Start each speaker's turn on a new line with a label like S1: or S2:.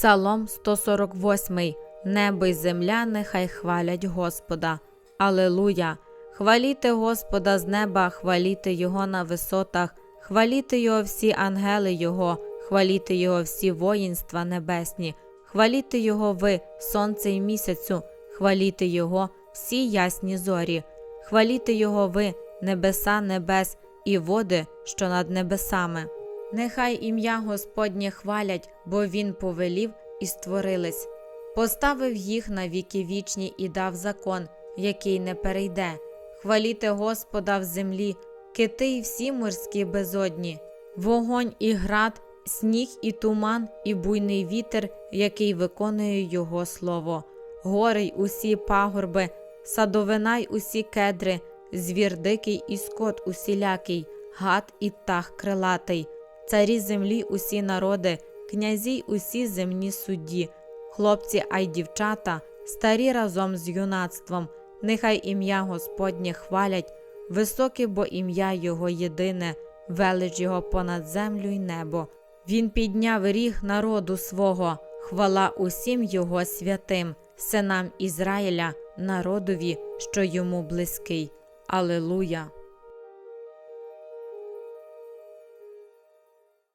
S1: Псалом 148. Небо й земля нехай хвалять Господа. Алелуя! Хваліте Господа з неба, хваліте Його на висотах, хваліте Його всі ангели Його, хваліте Його всі воїнства небесні, хваліте Його ви, сонце й місяцю, хваліте Його всі ясні зорі, хваліте Його ви, небеса небес і води, що над небесами. Нехай ім'я Господнє хвалять, бо Він повелів і створились. Поставив їх на віки вічні і дав закон, який не перейде. Хваліте Господа в землі, кити й всі морські безодні, вогонь і град, сніг і туман, і буйний вітер, який виконує Його слово, гори й усі пагорби, садовина й усі кедри, звір дикий і скот усілякий, гад і птах крилатий, царі землі усі народи, князі усі земні судді, хлопці, а й дівчата, старі разом з юнацтвом, нехай ім'я Господнє хвалять, високе, бо ім'я Його єдине, велич Його понад землю й небо. Він підняв ріг народу свого, хвала усім Його святим, синам Ізраїля, народові, що йому близький. Алелуя!